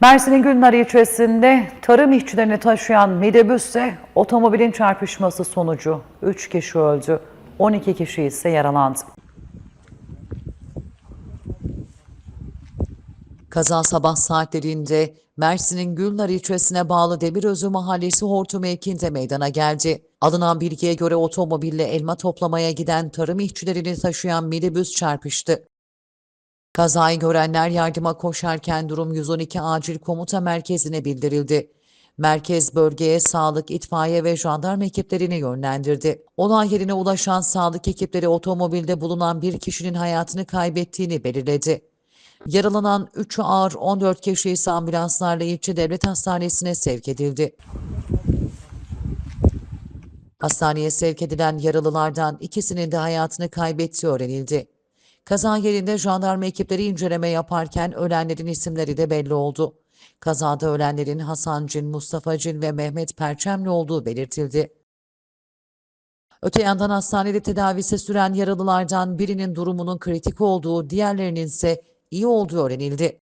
Mersin'in Gülnar ilçesinde tarım işçilerini taşıyan minibüsle otomobilin çarpışması sonucu 3 kişi öldü, 12 kişi ise yaralandı. Kaza sabah saatlerinde Mersin'in Gülnar ilçesine bağlı Demirözü Mahallesi Hortum mevkinde meydana geldi. Alınan bilgiye göre otomobille elma toplamaya giden tarım işçilerini taşıyan minibüs çarpıştı. Kazayı görenler yardıma koşarken durum 112 acil komuta merkezine bildirildi. Merkez bölgeye sağlık, itfaiye ve jandarma ekiplerini yönlendirdi. Olay yerine ulaşan sağlık ekipleri otomobilde bulunan bir kişinin hayatını kaybettiğini belirledi. Yaralanan 3'ü ağır 14 kişi ise ambulanslarla ilçe devlet hastanesine sevk edildi. Hastaneye sevk edilen yaralılardan ikisinin de hayatını kaybettiği öğrenildi. Kaza yerinde jandarma ekipleri inceleme yaparken ölenlerin isimleri de belli oldu. Kazada ölenlerin Hasan Cin, Mustafa Cin ve Mehmet Perçemli olduğu belirtildi. Öte yandan hastanede tedavisi süren yaralılardan birinin durumunun kritik olduğu, diğerlerinin ise iyi olduğu öğrenildi.